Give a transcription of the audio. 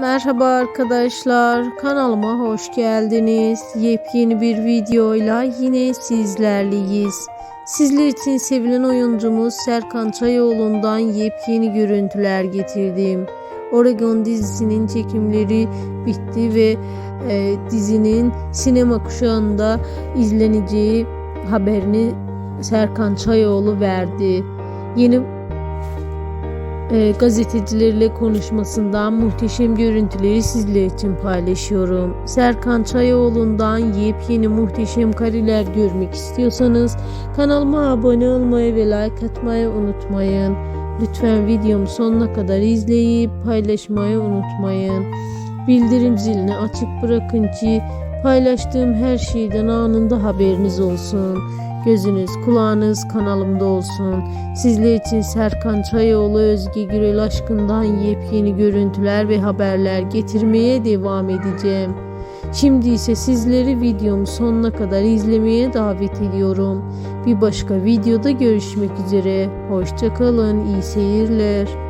Merhaba arkadaşlar, kanalıma hoş geldiniz. Yepyeni bir videoyla yine sizlerleyiz. Sizler için sevilen oyuncumuz Serkan Çayoğlu'ndan yepyeni görüntüler getirdim. Oregon dizisinin çekimleri bitti ve e, dizinin sinema kuşağında izleneceği haberini Serkan Çayoğlu verdi. Yeni e, gazetecilerle konuşmasından muhteşem görüntüleri sizler için paylaşıyorum. Serkan Çayoğlu'ndan yepyeni muhteşem kareler görmek istiyorsanız kanalıma abone olmayı ve like atmayı unutmayın. Lütfen videomu sonuna kadar izleyip paylaşmayı unutmayın. Bildirim zilini açık bırakın ki paylaştığım her şeyden anında haberiniz olsun. Gözünüz, kulağınız kanalımda olsun. Sizler için Serkan Çayoğlu, Özge Gürel aşkından yepyeni görüntüler ve haberler getirmeye devam edeceğim. Şimdi ise sizleri videomu sonuna kadar izlemeye davet ediyorum. Bir başka videoda görüşmek üzere. Hoşçakalın, iyi seyirler.